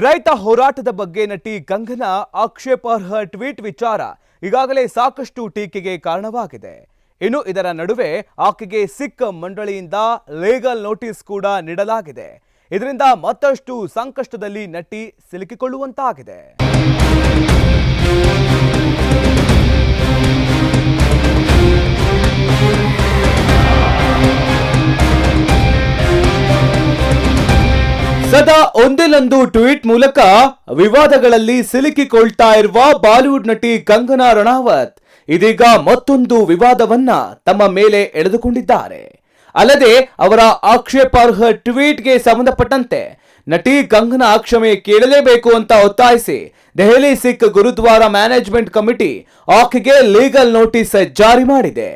ರೈತ ಹೋರಾಟದ ಬಗ್ಗೆ ನಟಿ ಕಂಗನಾ ಆಕ್ಷೇಪಾರ್ಹ ಟ್ವೀಟ್ ವಿಚಾರ ಈಗಾಗಲೇ ಸಾಕಷ್ಟು ಟೀಕೆಗೆ ಕಾರಣವಾಗಿದೆ. ಇನ್ನು ಇದರ ನಡುವೆ ಆಕೆಗೆ ಸಿಕ್ಕ ಮಂಡಳಿಯಿಂದ ಲೀಗಲ್ ನೋಟಿಸ್ ಕೂಡ ನೀಡಲಾಗಿದೆ. ಇದರಿಂದ ಮತ್ತಷ್ಟು ಸಂಕಷ್ಟದಲ್ಲಿ ನಟಿ ಸಿಲುಕಿಕೊಳ್ಳುವಂತಾಗಿದೆ. ಸದಾ ಒಂದಿಲ್ಲೊಂದು ಟ್ವೀಟ್ ಮೂಲಕ ವಿವಾದಗಳಲ್ಲಿ ಸಿಲುಕಿಕೊಳ್ತಾ ಇರುವ ಬಾಲಿವುಡ್ ನಟಿ ಕಂಗನಾ ರಣಾವತ್ ಇದೀಗ ಮತ್ತೊಂದು ವಿವಾದವನ್ನ ತಮ್ಮ ಮೇಲೆ ಎಳೆದುಕೊಂಡಿದ್ದಾರೆ. ಅಲ್ಲದೆ ಅವರ ಆಕ್ಷೇಪಾರ್ಹ ಟ್ವೀಟ್ಗೆ ಸಂಬಂಧಪಟ್ಟಂತೆ ನಟಿ ಕಂಗನಾ ಕ್ಷಮೆ ಕೇಳಲೇಬೇಕು ಅಂತ ಒತ್ತಾಯಿಸಿ ದೆಹಲಿ ಸಿಖ್ ಗುರುದ್ವಾರ ಮ್ಯಾನೇಜ್ಮೆಂಟ್ ಕಮಿಟಿ ಆಕೆಗೆ ಲೀಗಲ್ ನೋಟಿಸ್ ಜಾರಿ ಮಾಡಿದೆ.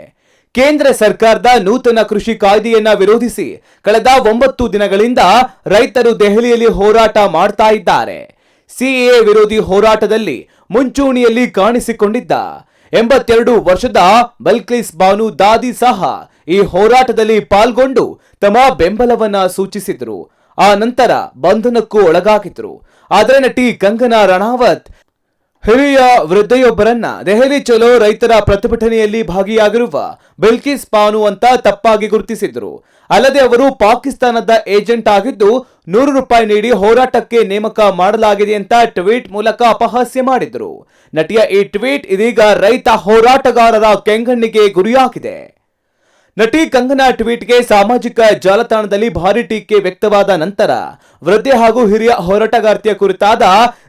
ಕೇಂದ್ರ ಸರ್ಕಾರದ ನೂತನ ಕೃಷಿ ಕಾಯ್ದೆಯನ್ನ ವಿರೋಧಿಸಿ ಕಳೆದ ಒಂಬತ್ತು ದಿನಗಳಿಂದ ರೈತರು ದೆಹಲಿಯಲ್ಲಿ ಹೋರಾಟ ಮಾಡ್ತಾ ಇದ್ದಾರೆ. ಸಿಎ ವಿರೋಧಿ ಹೋರಾಟದಲ್ಲಿ ಮುಂಚೂಣಿಯಲ್ಲಿ ಕಾಣಿಸಿಕೊಂಡಿದ್ದ ಎಂಬತ್ತೆರಡು ವರ್ಷದ ಬಲ್ಕ್ಲಿಸ್ ಬಾನು ದಾದಿ ಸಹ ಈ ಹೋರಾಟದಲ್ಲಿ ಪಾಲ್ಗೊಂಡು ತಮ್ಮ ಬೆಂಬಲವನ್ನ ಸೂಚಿಸಿದ್ರು. ಆ ನಂತರ ಬಂಧನಕ್ಕೂ ಒಳಗಾಗಿದ್ರು. ಆದರೆ ನಟಿ ಕಂಗನಾ ರಣಾವತ್ ಹಿರಿಯ ವೃದ್ಧೆಯೊಬ್ಬರನ್ನ ದೆಹಲಿ ಚಲೋ ರೈತರ ಪ್ರತಿಭಟನೆಯಲ್ಲಿ ಭಾಗಿಯಾಗಿರುವ ಬಿಲ್ಕಿಸ್ ಪಾನು ಅಂತ ತಪ್ಪಾಗಿ ಗುರುತಿಸಿದ್ರು. ಅಲ್ಲದೆ ಅವರು ಪಾಕಿಸ್ತಾನದ ಏಜೆಂಟ್ ಆಗಿದ್ದು ನೂರು ರೂಪಾಯಿ ನೀಡಿ ಹೋರಾಟಕ್ಕೆ ನೇಮಕ ಮಾಡಲಾಗಿದೆ ಅಂತ ಟ್ವೀಟ್ ಮೂಲಕ ಅಪಹಾಸ್ಯ ಮಾಡಿದ್ರು. ನಟಿಯ ಈ ಟ್ವೀಟ್ ಇದೀಗ ರೈತ ಹೋರಾಟಗಾರರ ಕೆಂಗಣ್ಣಿಗೆ ಗುರಿಯಾಗಿದೆ. ನಟಿ ಕಂಗನಾ ಟ್ವೀಟ್ಗೆ ಸಾಮಾಜಿಕ ಜಾಲತಾಣದಲ್ಲಿ ಭಾರಿ ಟೀಕೆ ವ್ಯಕ್ತವಾದ ನಂತರ ವೃದ್ಧೆ ಹಾಗೂ ಹಿರಿಯ ಹೋರಾಟಗಾರ್ತಿಯ ಕುರಿತಾದ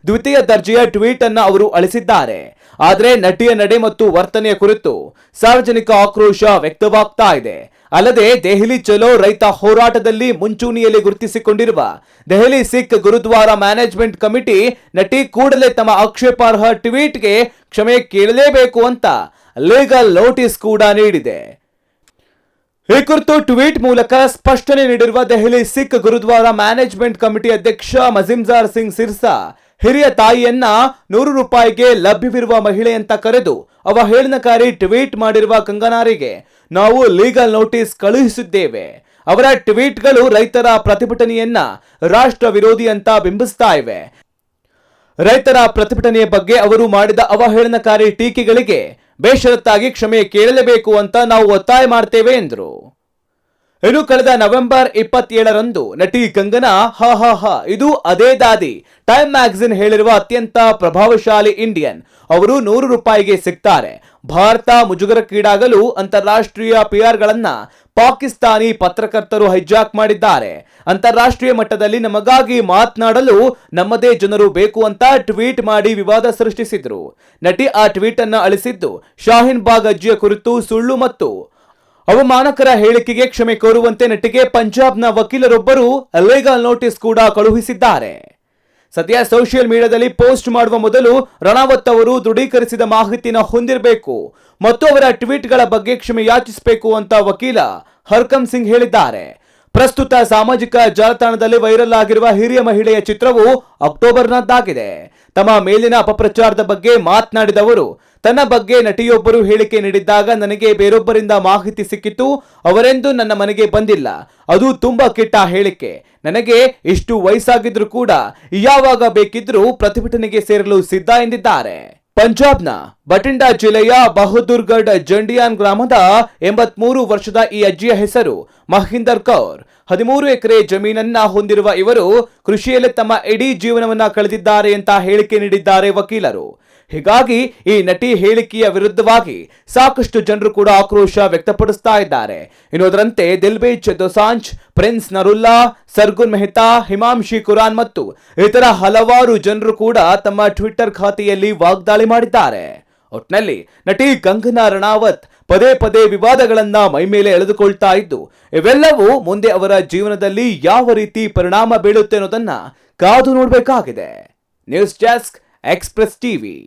ದ್ವಿತೀಯ ದರ್ಜೆಯ ಟ್ವೀಟ್ ಅನ್ನು ಅವರು ಅಳಿಸಿದ್ದಾರೆ. ಆದರೆ ನಟಿಯ ನಡೆ ಮತ್ತು ವರ್ತನೆಯ ಕುರಿತು ಸಾರ್ವಜನಿಕ ಆಕ್ರೋಶ ವ್ಯಕ್ತವಾಗ್ತಾ ಇದೆ. ಅಲ್ಲದೆ ದೆಹಲಿ ಚಲೋ ರೈತ ಹೋರಾಟದಲ್ಲಿ ಮುಂಚೂಣಿಯಲ್ಲಿ ಗುರುತಿಸಿಕೊಂಡಿರುವ ದೆಹಲಿ ಸಿಖ್ ಗುರುದ್ವಾರ ಮ್ಯಾನೇಜ್ಮೆಂಟ್ ಕಮಿಟಿ ನಟಿ ಕೂಡಲೇ ತಮ್ಮ ಆಕ್ಷೇಪಾರ್ಹ ಟ್ವೀಟ್ಗೆ ಕ್ಷಮೆ ಕೇಳಲೇಬೇಕು ಅಂತ ಲೀಗಲ್ ನೋಟಿಸ್ ಕೂಡ ನೀಡಿದೆ. ಈ ಕುರಿತು ಟ್ವೀಟ್ ಮೂಲಕ ಸ್ಪಷ್ಟನೆ ನೀಡಿರುವ ದೆಹಲಿ ಸಿಖ್ ಗುರುದ್ವಾರ ಮ್ಯಾನೇಜ್ಮೆಂಟ್ ಕಮಿಟಿ ಅಧ್ಯಕ್ಷ ಮಜಿಮ್ಜಾರ್ ಸಿಂಗ್ ಸಿರ್ಸಾ, ಹಿರಿಯ ತಾಯಿಯನ್ನ ನೂರು ರೂಪಾಯಿಗೆ ಲಭ್ಯವಿರುವ ಮಹಿಳೆ ಅಂತ ಕರೆದು ಅವಹೇಳನಕಾರಿ ಟ್ವೀಟ್ ಮಾಡಿರುವ ಕಂಗನಾರಿಗೆ ನಾವು ಲೀಗಲ್ ನೋಟಿಸ್ ಕಳುಹಿಸಿದ್ದೇವೆ. ಅವರ ಟ್ವೀಟ್ಗಳು ರೈತರ ಪ್ರತಿಭಟನೆಯನ್ನ ರಾಷ್ಟ್ರ ವಿರೋಧಿ ಅಂತ ಬಿಂಬಿಸ್ತಾ ಇವೆ. ರೈತರ ಪ್ರತಿಭಟನೆಯ ಬಗ್ಗೆ ಅವರು ಮಾಡಿದ ಅವಹೇಳನಕಾರಿ ಟೀಕೆಗಳಿಗೆ ಬೇಷರತ್ತಾಗಿ ಕ್ಷಮೆ ಕೇಳಲೇಬೇಕು ಅಂತ ನಾವು ಒತ್ತಾಯ ಮಾಡ್ತೇವೆ ಎಂದರು. ಇನ್ನು ಕಳೆದ ನವೆಂಬರ್ ಇಪ್ಪತ್ತೇಳರಂದು ನಟಿ ಕಂಗನಾ, ಹ ಹ ಹ, ಇದು ಅದೇ ದಾದಿ. ಟೈಮ್ ಮ್ಯಾಗಝಿನ್ ಹೇಳಿರುವ ಅತ್ಯಂತ ಪ್ರಭಾವಶಾಲಿ ಇಂಡಿಯನ್. ಅವರು ನೂರು ರೂಪಾಯಿಗೆ ಸಿಗ್ತಾರೆ. ಭಾರತ ಮುಜುಗರಕ್ಕೀಡಾಗಲು ಅಂತಾರಾಷ್ಟ್ರೀಯ ಪಿಆರ್ಗಳನ್ನ ಪಾಕಿಸ್ತಾನಿ ಪತ್ರಕರ್ತರು ಹೈಜಾಕ್ ಮಾಡಿದ್ದಾರೆ. ಅಂತಾರಾಷ್ಟ್ರೀಯ ಮಟ್ಟದಲ್ಲಿ ನಮಗಾಗಿ ಮಾತನಾಡಲು ನಮ್ಮದೇ ಜನರು ಬೇಕು ಅಂತ ಟ್ವೀಟ್ ಮಾಡಿ ವಿವಾದ ಸೃಷ್ಟಿಸಿದ್ರು. ನಟಿ ಆ ಟ್ವೀಟ್ ಅನ್ನ ಅಳಿಸಿದ್ದು ಶಾಹಿನ್ ಬಾಗ್ ಅಜ್ಜಿಯ ಕುರಿತು ಸುಳ್ಳು ಮತ್ತು ಅವಮಾನಕರ ಹೇಳಿಕೆಗೆ ಕ್ಷಮೆ ಕೋರುವಂತೆ ನಟಿಗೆ ಪಂಜಾಬ್ನ ವಕೀಲರೊಬ್ಬರು ಲೀಗಲ್ ನೋಟಿಸ್ ಕೂಡ ಕಳುಹಿಸಿದ್ದಾರೆ. ಸದ್ಯ ಸೋಷಿಯಲ್ ಮೀಡಿಯಾದಲ್ಲಿ ಪೋಸ್ಟ್ ಮಾಡುವ ಮೊದಲು ರಣಾವತ್ ಅವರು ದೃಢೀಕರಿಸಿದ ಮಾಹಿತಿನ ಹೊಂದಿರಬೇಕು, ಮತ್ತು ಅವರ ಟ್ವೀಟ್ಗಳ ಬಗ್ಗೆ ಕ್ಷಮೆ ಯಾಚಿಸಬೇಕು ಅಂತ ವಕೀಲ ಹರ್ಕಮ್ ಸಿಂಗ್ ಹೇಳಿದ್ದಾರೆ. ಪ್ರಸ್ತುತ ಸಾಮಾಜಿಕ ಜಾಲತಾಣದಲ್ಲಿ ವೈರಲ್ ಆಗಿರುವ ಹಿರಿಯ ಮಹಿಳೆಯ ಚಿತ್ರವು ಅಕ್ಟೋಬರ್ನದ್ದಾಗಿದೆ. ತಮ್ಮ ಮೇಲಿನ ಅಪಪ್ರಚಾರದ ಬಗ್ಗೆ ಮಾತನಾಡಿದವರು, ತನ್ನ ಬಗ್ಗೆ ನಟಿಯೊಬ್ಬರು ಹೇಳಿಕೆ ನೀಡಿದ್ದಾಗ ನನಗೆ ಬೇರೊಬ್ಬರಿಂದ ಮಾಹಿತಿ ಸಿಕ್ಕಿತು ಅವರೆಂದು ನನ್ನ ಮನೆಗೆ ಬಂದಿಲ್ಲ. ಅದು ತುಂಬಾ ಕೆಟ್ಟ ಹೇಳಿಕೆ. ನನಗೆ ಇಷ್ಟು ವಯಸ್ಸಾಗಿದ್ರೂ ಕೂಡ ಯಾವಾಗ ಬೇಕಿದ್ರೂ ಪ್ರತಿಭಟನೆಗೆ ಸೇರಲು ಸಿದ್ಧ ಎಂದಿದ್ದಾರೆ. ಪಂಜಾಬ್ನ ಬಟಿಂಡಾ ಜಿಲ್ಲೆಯ ಬಹದ್ದೂರ್ಗಢ್ ಜಂಡಿಯಾನ್ ಗ್ರಾಮದ ಎಂಬತ್ಮೂರು ವರ್ಷದ ಈ ಅಜ್ಜಿಯ ಹೆಸರು ಮಹಿಂದರ್ ಕೌರ್. ಹದಿಮೂರು ಎಕರೆ ಜಮೀನನ್ನ ಹೊಂದಿರುವ ಇವರು ಕೃಷಿಯಲ್ಲಿ ತಮ್ಮ ಇಡೀ ಜೀವನವನ್ನ ಕಳೆದಿದ್ದಾರೆ ಅಂತ ಹೇಳಿಕೆ ನೀಡಿದ್ದಾರೆ ವಕೀಲರು. ಹೀಗಾಗಿ ಈ ನಟಿ ಹೇಳಿಕೆಯ ವಿರುದ್ಧವಾಗಿ ಸಾಕಷ್ಟು ಜನರು ಕೂಡ ಆಕ್ರೋಶ ವ್ಯಕ್ತಪಡಿಸ್ತಾ ಇದ್ದಾರೆ. ಇನ್ನೋದರಂತೆ ದಿಲ್ಬೇಜ್ ದೊಸಾಂಚ್ ಪ್ರಿನ್ಸ್ ನರುಲ್ಲಾ, ಸರ್ಗುನ್ ಮೆಹ್ತಾ, ಹಿಮಾಂಶಿ ಕುರಾನ್ ಮತ್ತು ಇತರ ಹಲವಾರು ಜನರು ಕೂಡ ತಮ್ಮ ಟ್ವಿಟ್ಟರ್ ಖಾತೆಯಲ್ಲಿ ವಾಗ್ದಾಳಿ ಮಾಡಿದ್ದಾರೆ. ಒಟ್ನಲ್ಲಿ ನಟಿ ಕಂಗನಾ ರಣಾವತ್ ಪದೇ ಪದೇ ವಿವಾದಗಳನ್ನ ಮೈಮೇಲೆ ಎಳೆದುಕೊಳ್ತಾ ಇದ್ದು, ಇವೆಲ್ಲವೂ ಮುಂದೆ ಅವರ ಜೀವನದಲ್ಲಿ ಯಾವ ರೀತಿ ಪರಿಣಾಮ ಬೀಳುತ್ತೆ ಅನ್ನೋದನ್ನ ಕಾದು ನೋಡಬೇಕಾಗಿದೆ. News desk express TV.